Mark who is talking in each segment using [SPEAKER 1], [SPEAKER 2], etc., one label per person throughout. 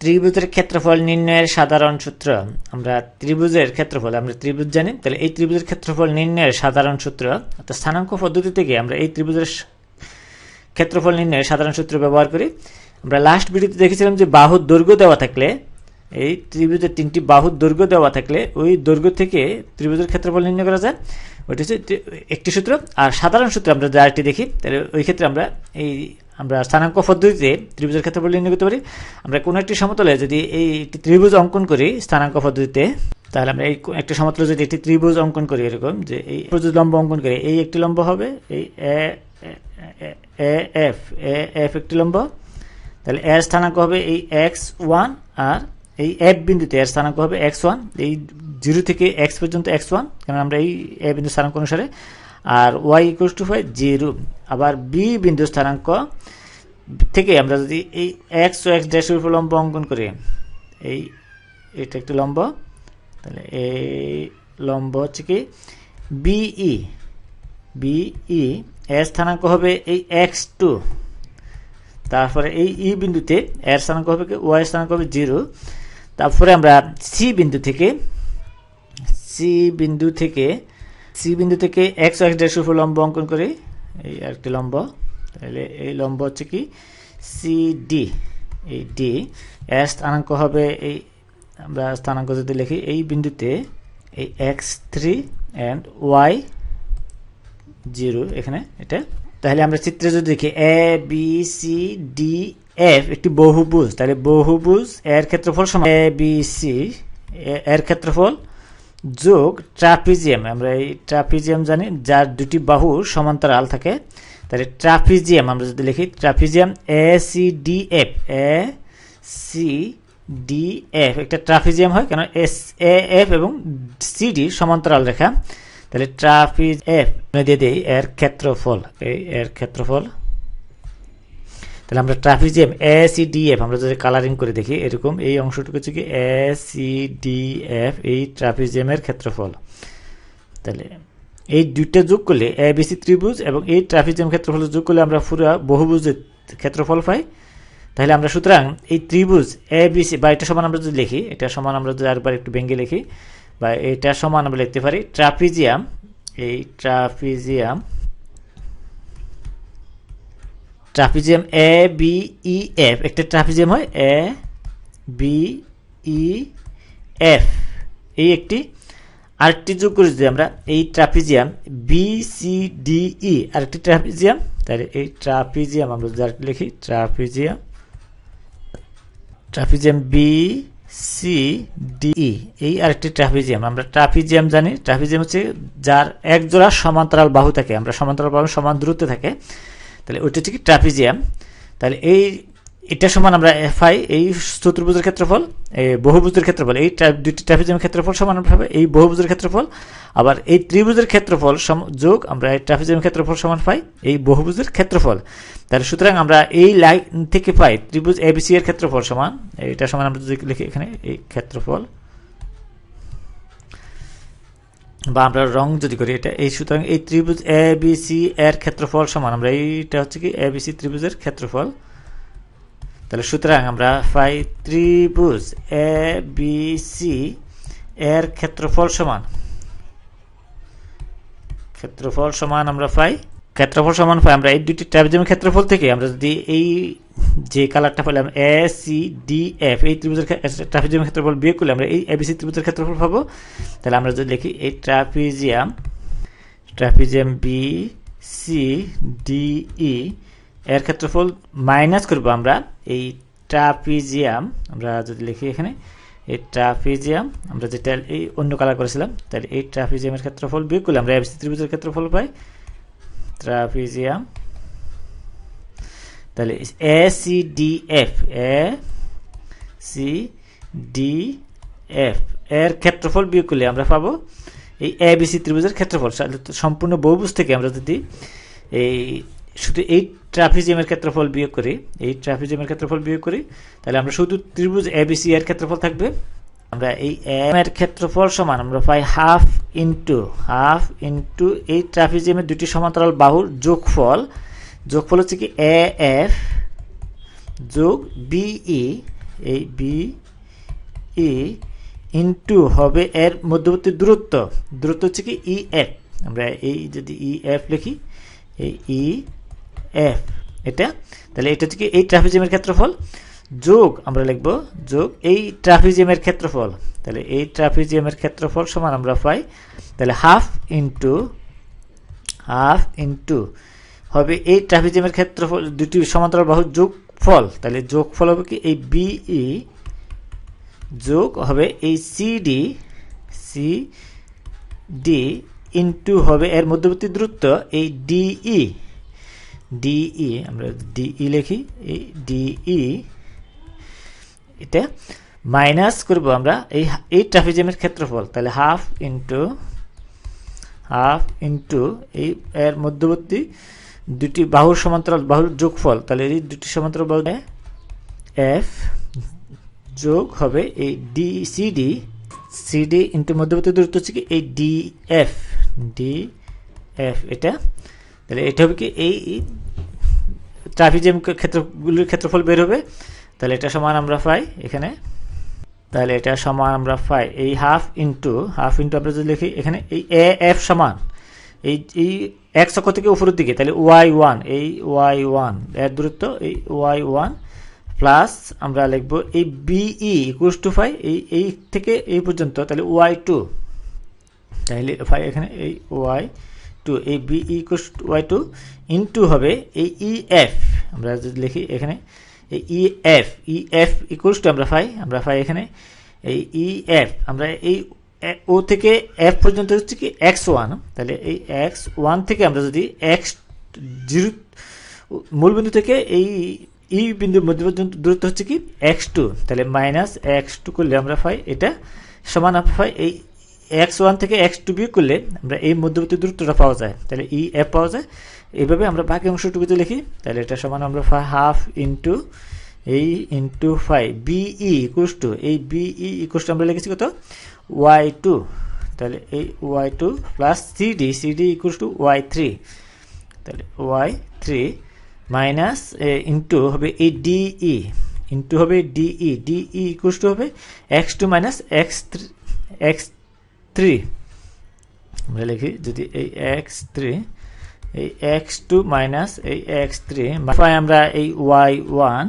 [SPEAKER 1] ত্রিভুজের ক্ষেত্রফল নির্ণয়ের সাধারণ সূত্র। আমরা ত্রিভুজের ক্ষেত্রফল, আমরা ত্রিভুজ জানি, তাহলে এই ত্রিভুজের ক্ষেত্রফল নির্ণয়ের সাধারণ সূত্র, অর্থাৎ স্থানাঙ্ক পদ্ধতি থেকে আমরা এই ত্রিভুজের ক্ষেত্রফল নির্ণয়ের সাধারণ সূত্র ব্যবহার করি। আমরা লাস্ট ভিডিওতে দেখেছিলাম যে বাহুর দৈর্ঘ্য দেওয়া থাকলে, এই ত্রিভুজের তিনটি বাহুর দৈর্ঘ্য দেওয়া থাকলে, ওই দৈর্ঘ্য থেকে ত্রিভুজের ক্ষেত্রফল নির্ণয় করা যায়। ওইটি হচ্ছে একটি সূত্র। আর সাধারণ সূত্র আমরা যারটি দেখি, তাহলে ওই ক্ষেত্রে আমরা এই আমরা স্থানাঙ্ক পদ্ধতিতে ত্রিভুজের ক্ষেত্রফল নির্ণয় করতে পারি। আমরা কোনো একটি সমতলে যদি এই একটি ত্রিভুজ অঙ্কন করি স্থানাঙ্ক পদ্ধতিতে, তাহলে আমরা এই একটি সমতলে যদি একটি ত্রিভুজ অঙ্কন করি এরকম, যে এই লম্ব অঙ্কন করি, এই একটি লম্ব হবে, এই এ এফ এ, এফ একটি লম্ব, তাহলে এর স্থানাঙ্ক হবে এই এক্স ওয়ান আর এই এফ বিন্দুতে এর স্থানাঙ্ক হবে এক্স ওয়ান। এই জিরো থেকে এক্স পর্যন্ত এক্স ওয়ান, কারণ আমরা এই এ বিন্দু স্থানাঙ্ক অনুসারে আর ওয়াই ইকুয়াল টু হয় জিরো আবার বি বিন্দু স্থানাঙ্ক থেকে আমরা যদি এই এক্স ও এক্স ড্যাশের উপর লম্ব অঙ্কন করি, এই, এটা একটি লম্ব, তাহলে এই লম্ব হচ্ছে কি? বিই বিই এর স্থানাঙ্ক হবে এই এক্স টু তারপরে এই ই বিন্দুতে এর স্থানাঙ্ক হবে কি? ওয়াই স্থানাঙ্ক হবে জিরো তারপরে আমরা সি বিন্দু থেকে সি বিন্দু থেকে সি বিন্দু থেকে এক্স এক্স উপর লম্ব অঙ্কন করি। এই আরেকটি লম্ব। তাহলে এই লম্ব হচ্ছে কি? সি ডি এই ডি এর স্থানাঙ্ক হবে এই আমরা স্থানাঙ্ক যদি লিখি, এই বিন্দুতে এই X three and Y zero এখানে এটা। তাহলে আমরা চিত্রে যদি দেখি A B C D F একটি বহুভুজ। তাহলে বহুভুজ এর ক্ষেত্রফল সমান। এ বি সি এর ক্ষেত্রফল যোগ ট্রাপিজিয়াম। আমরা এই ট্রাপিজিয়াম জানি, যার দুটি বাহু সমান্তরাল থাকে। তাহলে ট্রাপিজিয়াম, আমরা যদি লিখি, trapezium A C D F A C D F একটা ট্রাফিজিয়াম হয় কেন এস এ এফ এবং সিডি সমান্তরাল রেখা। তাহলে ট্রাপিজ এফ দিয়ে দিই এর ক্ষেত্রফল, এই এর ক্ষেত্রফল তাহলে আমরা trapezium A C D F আমরা যদি কালারিং করে দেখি, এরকম এই অংশটুকু হচ্ছে কি এ সি ডি এফ এই ট্রাপিজিয়ামের ক্ষেত্রফল। তাহলে এই দুইটা যোগ করলে এ বিসি ত্রিভুজ এবং এই ট্রাপিজিয়াম ক্ষেত্রফল যোগ করলে আমরা পুরো বহুভুজের ক্ষেত্রফল পাই। তাহলে আমরা সুতরাং এই ত্রিভুজ এ বিসি বা এটা সমান আমরা যদি লিখি, এটা সমান আমরা যদি আরেকবার একটু ভেঙে লিখি, বা এটা সমান আমরা লিখতে পারি। ট্রাফিজিয়াম এই trapezium trapezium A B E F একটা ট্রাপিজিয়াম হয় এ বি ই এফ এই একটি আরেকটি যোগ করে যদি আমরা এই trapezium B C D E আরেকটি ট্রাপিজিয়াম, তাহলে এই ট্রাপিজিয়াম আমরা যদি আরেকটি লিখি, trapezium trapezium B C D E এই আরেকটি ট্রাফিজিয়াম আমরা ট্রাফিজিয়াম জানি, ট্রাপিজিয়াম হচ্ছে যার এক জোড়া সমান্তরাল বাহু থাকে। আমরা সমান্তরাল বাহু সমান দূরত্বে থাকে। তাহলে ওইটা হচ্ছে কি ট্রাপিজিয়াম। তাহলে এই, এটা সমান আমরা এফআই এই চতুর্ভুজের ক্ষেত্রফল এই বহুভুজের ক্ষেত্রফল, এই ট্রা- দুইটি ট্রাপিজিয়ামের ক্ষেত্রফল সমান হবে এই বহুভুজের ক্ষেত্রফল, আবার এই ত্রিভুজের ক্ষেত্রফল যোগ আমরা এই ট্রাপিজিয়ামের ক্ষেত্রফল সমান পাই, এই বহুভুজের ক্ষেত্রফল। তাহলে সুতরাং আমরা এই লাইন থেকে পাই, ত্রিভুজ এবিসি এর ক্ষেত্রফল সমান, এটা সমান আমরা যদি লিখি এখানে, এই ক্ষেত্রফল। বা আমরা রং যদি করি, এটা এই সুতরাং এই ত্রিভুজ এ বি সি এর ক্ষেত্রফল সমান। আমরা এইটা হচ্ছে কি এ বি সি ত্রিভুজের ক্ষেত্রফল। তাহলে সুতরাং আমরা পাই ত্রিভুজ এ বি সি এর ক্ষেত্রফল সমান। ক্ষেত্রফল সমান আমরা পাই, ক্ষেত্রফল সমান পাই। আমরা এই দুটি ট্রাপিজিয়ামের ক্ষেত্রফল থেকে আমরা যদি এই যে কালারটা পেলাম এ সি ডি এফ এই ত্রিভুজের ট্রাপিজিয়ামের ক্ষেত্রফল বিয়োগ করলে আমরা এই এবিসি ত্রিভুজের ক্ষেত্রফল পাবো। তাহলে আমরা যদি লিখি এই trapezium trapezium B C D E এর ক্ষেত্রফল মাইনাস করব আমরা এই ট্রাপিজিয়াম। আমরা যদি লিখি এখানে এই ট্রাফিজিয়াম আমরা যেটা এই অন্য কালার করেছিলাম, তাহলে এই ট্রাপিজিয়ামের ক্ষেত্রফল বিয়োগ করলে আমরা এবিসি ত্রিভুজের ক্ষেত্রফল পাই। ট্রাপিজিয়াম তাহলে A, C, D, F, A, C, D, F, এর ক্ষেত্রফল বিয়োগ করলে আমরা পাবো এই এ, বি, সি ত্রিভুজের ক্ষেত্রফল। সম্পূর্ণ বহুভুজ থেকে আমরা যদি এই শুধু এই ট্রাফিজিয়ামের ক্ষেত্রফল বিয়োগ করি, এই ট্রাফিজিয়ামের ক্ষেত্রফল বিয়োগ করি, তাহলে আমরা শুধু ত্রিভুজ এ, বি, সি এর ক্ষেত্রফল থাকবে। আমরা এই এম এর ক্ষেত্রফল সমান আমরা পাই হাফ ইন্টু হাফ ইন্টু এই ট্রাফিজিয়ামের দুটি সমান্তরাল বাহুর যোগফল যোগফল হচ্ছে কি? এ এফ যোগ বিই এই বি ই ইন্টু হবে এর মধ্যবর্তী দূরত্ব। দূরত্ব হচ্ছে কি? ই এফ আমরা এই যদি ই এফ লিখি, এই ই এফ এটা, তাহলে এটা হচ্ছে কি? এই ট্রাফিজিয়ামের ক্ষেত্রফল। যোগ আমরা লিখব, যোগ এই ট্রাফিজিয়ামের ক্ষেত্রফল। তাহলে এই ট্রাফিজিয়ামের ক্ষেত্রফল সমান আমরা পাই, তাহলে হাফ ইন্টু হাফ ইন্টু হবে এই ট্রাফিজিয়ামের ক্ষেত্রফল দুটি সমান্তরাল বাহু যোগফল তাহলে যোগফল হবে কি? এই বিই যোগ হবে এই সিডি সি ডি ইন্টু হবে এর মধ্যবর্তী দূরত্ব এই ডিই ডিই আমরা ডিই লিখি। এই ডিই এটা মাইনাস করব আমরা এই এই ট্রাফিজিয়ামের ক্ষেত্রফল। তাহলে হাফ ইন্টু হাফ ইন্টু এই এর মধ্যবর্তী দুটি বাহুর সমান্তরাল, বাহুর যোগফল, তাহলে এই দুটি সমান্তরাল বাহু এফ যোগ হবে এই ডি সিডি সিডি ইন্টু মধ্যবর্তী দূরত্ব হচ্ছে কি এই ডি এফ ডি এফ এটা। তাহলে এটা হবে কি এই ট্রাফিজিয়াম ক্ষেত্রগুলির ক্ষেত্রফল বের হবে। তাহলে এটা সমান আমরা পাই এখানে। তাহলে এটা সমান আমরা পাই এই হাফ ইন্টু হাফ ইন্টু আমরা যদি লিখি, এখানে এই এ এফ সমান। এই এই এক অক্ষ থেকে উপরের দিকে, তাহলে ওয়াই ওয়ান এই ওয়াই ওয়ানের দূরত্ব এই ওয়াই ওয়ান প্লাস আমরা লিখব এই বিই ইকুয়াস টু ফাই এই এই থেকে এই পর্যন্ত, তাহলে ওয়াই টু তাহলে ফাই এখানে এই ওয়াই টু এই BE equals to Y two হবে এই ই এফ আমরা যদি লিখি এখানে, এই E F E F equals to আমরা পাই আমরা পাই এখানে, এই ই এফ আমরা এই ও থেকে এফ পর্যন্ত হচ্ছে কি এক্স ওয়ান তাহলে এই এক্স ওয়ান থেকে আমরা যদি এক্স জিরো মূলবিন্দু থেকে এই ই বিন্দুর মধ্যে পর্যন্ত দূরত্ব হচ্ছে কি এক্স টু তাহলে মাইনাস এক্স টু করলে আমরা পাই এটা সমান আমরা পাই এই এক্স ওয়ান থেকে এক্স টু বিয়োগ করলে আমরা এই মধ্যবর্তী দূরত্বটা পাওয়া যায়। তাহলে ই এফ পাওয়া যায়। এইভাবে আমরা বাকি অংশটুকুতে লিখি। তাহলে এটা সমান আমরা পাই হাফ ইন্টু এই into five BE equals to এই বিই ইকুয়াস টু আমরা লিখেছি কত? ওয়াই টু তাহলে এই Y two plus CD CD equals to Y three তাহলে ওয়াই থ্রি মাইনাস ইন্টু হবে এই ডিই ইন্টু হবে ডিই ডিই ইকুয়াস টু হবে X two minus X three X three আমরা লিখি যদি এই এক্স থ্রি এই এক্স টু মাইনাস এই এক্স থ্রি আমরা এই Y one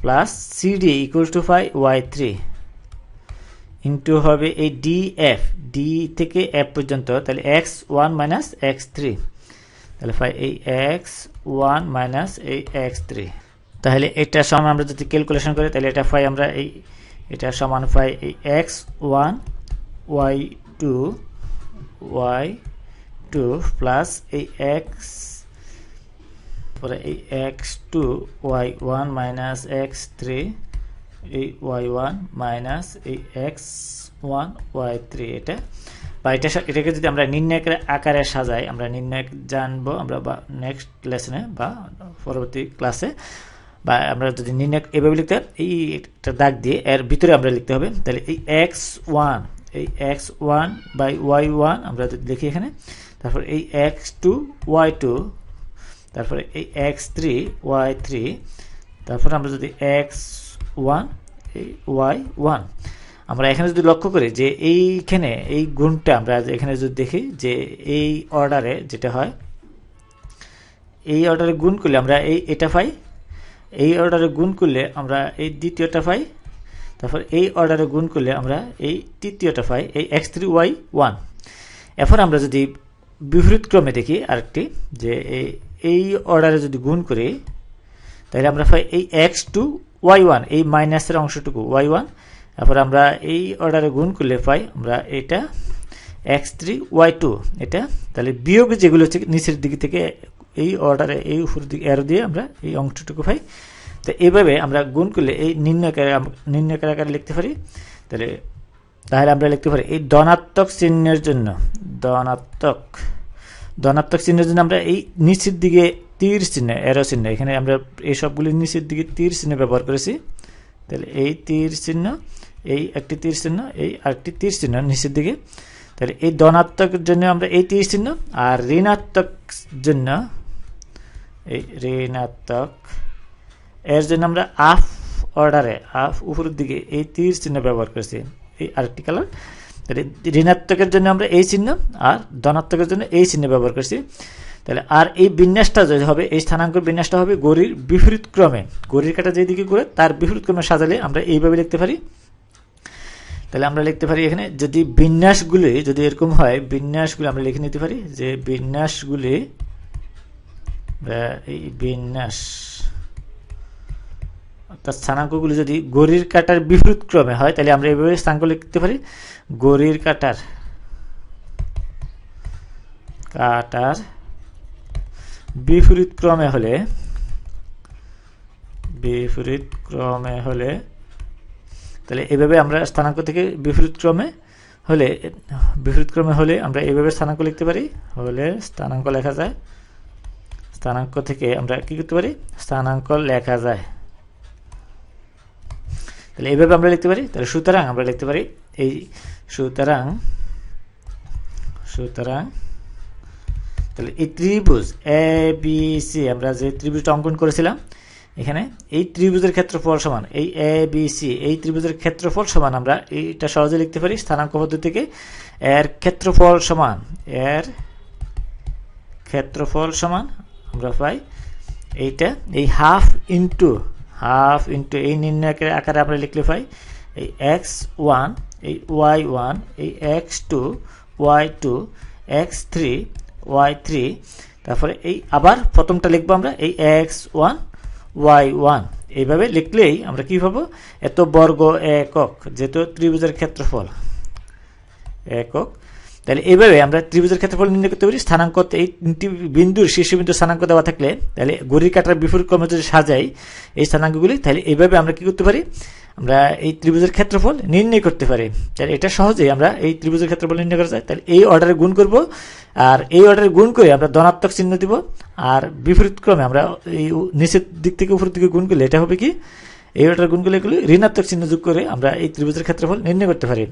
[SPEAKER 1] plus CD equal to phi Y three into হবে এই ডি এফ ডি থেকে এফ পর্যন্ত, তাহলে X one minus X three তাহলে এই এক্স ওয়ান মাইনাস এই এক্স থ্রি তাহলে এটা সমান আমরা যদি ক্যালকুলেশন করি, তাহলে এটা ফাই আমরা এই, এটা সমান ফাই এই x one y two y two plus এই এক্স পরে এই x two y one minus x three এই ওয়াই ওয়ান মাইনাস এই এক্স ওয়ান ওয়াই থ্রি এটা। বা এটা এটাকে যদি আমরা নির্ণয় আকারে সাজাই, আমরা নির্ণয় জানব আমরা বা নেক্সট লেসনে বা পরবর্তী ক্লাসে বা আমরা যদি নির্ণয় এভাবে লিখতে এই একটা দাগ দিয়ে এর ভিতরে আমরা লিখতে হবে। তাহলে এই এক্স ওয়ান এই x one by y one আমরা যদি লিখি এখানে, তারপর এই এক্স টু ওয়াই টু তারপরে এই এক্স থ্রি ওয়াই থ্রি তারপর আমরা যদি এক্স ওয়ান ওয়াই, ওয়ান। আমরা এখানে যদি লক্ষ্য করি যে এইখানে এই গুণটা আমরা এখানে যদি দেখি যে এই অর্ডারে যেটা হয়, এই অর্ডারে গুণ করলে আমরা এই এটা পাই, এই অর্ডারে গুণ করলে আমরা এই দ্বিতীয়টা পাই, তারপর এই অর্ডারে গুণ করলে আমরা এই তৃতীয়টা পাই, এই এক্স থ্রি ওয়াই ওয়ান। এখন আমরা যদি বিপরীত ক্রমে দেখি আরেকটি, যে এই অর্ডারে যদি গুণ করি, তাহলে আমরা পাই এই এক্স টু ওয়াই ওয়ান এই মাইনাসের অংশটুকু ওয়াই ওয়ান তারপর আমরা এই অর্ডারে গুণ করলে পাই আমরা এটা এক্স থ্রি ওয়াই টু এটা তাহলে বিয়োগ যেগুলো হচ্ছে নিচের দিক থেকে এই অর্ডারে এই উপর দিকে এরো দিয়ে আমরা এই অংশটুকু পাই। তো এইভাবে আমরা গুণ করলে এই নির্ণয়কার নির্ণয়কার আকারে লিখতে পারি। তাহলে তাহলে আমরা লিখতে পারি এই ধনাত্মক চিহ্নের জন্য, ধনাত্মক ধনাত্মক চিহ্নের জন্য আমরা এই নিচের দিকে তীর চিহ্ন এরো চিহ্ন, এখানে আমরা এই সবগুলি নিচের দিকে তীর চিহ্ন ব্যবহার করেছি। তাহলে এই তীর চিহ্ন, এই একটি তীর চিহ্ন, এই আরেকটি তীর চিহ্ন নিচের দিকে। তাহলে এই ধনাত্মকের জন্য আমরা এই তীর চিহ্ন আর ঋণাত্মক জন্য এই ঋণাত্মক, এর জন্য আমরা আফ অর্ডারে হাফ উপরের দিকে এই তীর চিহ্ন ব্যবহার করেছি। এই আরেকটি কালার তাহলে ঋণাত্মকের জন্য আমরা এই চিহ্ন আর ধনাত্মকের জন্য এই চিহ্ন ব্যবহার করছি। তাহলে আর এই বিন্যাসটা যদি হবে, এই স্থানাঙ্ক বিন্যাসটা হবে গড়ির বিপরীত ক্রমে। গড়ির কাটা যেদিকে করে, তার বিপরীত ক্রমে সাজালে আমরা এইভাবে লিখতে পারি। তাহলে আমরা লিখতে পারি এখানে যদি বিন্যাসগুলি, যদি এরকম হয়, বিন্যাসগুলি আমরা লিখে নিতে পারি যে বিন্যাসগুলি এই বিন্যাস, অর্থাৎ স্থানাঙ্কগুলি যদি গড়ির কাটার বিপরীত ক্রমে হয়, তাহলে আমরা এইভাবে স্থানাঙ্ক লিখতে পারি। গড়ির কাটার কাটার বিপরীত ক্রমে হলে বিপরীত ক্রমে হলে, তাহলে এভাবে আমরা স্থানাঙ্ক থেকে বিপরীত ক্রমে হলে বিপরীত ক্রমে হলে আমরা এইভাবে স্থানাঙ্ক লিখতে পারি। হলে স্থানাঙ্ক লেখা যায়। স্থানাঙ্ক থেকে আমরা কি করতে পারি? স্থানাঙ্ক লেখা যায়। তাহলে এইভাবে আমরা লিখতে পারি। তাহলে সুতরাং আমরা লিখতে পারি এই সুতরাং সুতরাং তাহলে এই ত্রিভুজ এ বি সি আমরা যে ত্রিভুজটা অঙ্কন করেছিলাম, এখানে এই ত্রিভুজের ক্ষেত্রফল সমান, এই এ বি সি এই ত্রিভুজের ক্ষেত্রফল সমান আমরা এইটা সহজে লিখতে পারি, স্থানাঙ্ক পদ্ধতি থেকে এর ক্ষেত্রফল সমান, এর ক্ষেত্রফল সমান আমরা পাই এইটা, এই হাফ ইন্টু হাফ ইন্টু এই নির্ণয়কের আকারে আমরা লিখলে পাই এই এক্স ওয়ান এই ওয়াই ওয়ান এই x two y two x three y three তারপরে এই আবার প্রথমটা লিখব আমরা, এই এক্স ওয়ান ওয়াই ওয়ান এইভাবে লিখলেই আমরা কী পাবো? এত বর্গ একক, যেহেতু ত্রিভুজের ক্ষেত্রফল একক, তাহলে এইভাবে আমরা ত্রিভুজের ক্ষেত্রফল নির্ণয় করতে পারি। স্থানাঙ্ক এই তিনটি বিন্দুর শীর্ষবিন্দু স্থানাঙ্ক দেওয়া থাকলে, তাহলে গড়ির কাটার বিপরীত ক্রমে যদি সাজাই এই স্থানাঙ্কগুলি, তাহলে এইভাবে আমরা কি করতে পারি? আমরা এই ত্রিভুজের ক্ষেত্রফল নির্ণয় করতে পারি। তাহলে এটা সহজেই আমরা এই ত্রিভুজের ক্ষেত্রফল নির্ণয় করা যায়। তাহলে এই অর্ডারে গুণ করব আর এই অর্ডারে গুণ করে আমরা ধনাত্মক চিহ্ন দিব, আর বিপরীত ক্রমে আমরা এই নিচের দিক থেকে উপরের দিকে গুণ করলে এটা হবে কি? এই অর্ডার গুণ করলে এগুলি ঋণাত্মক চিহ্ন যোগ করে আমরা এই ত্রিভুজের ক্ষেত্রফল নির্ণয় করতে পারি।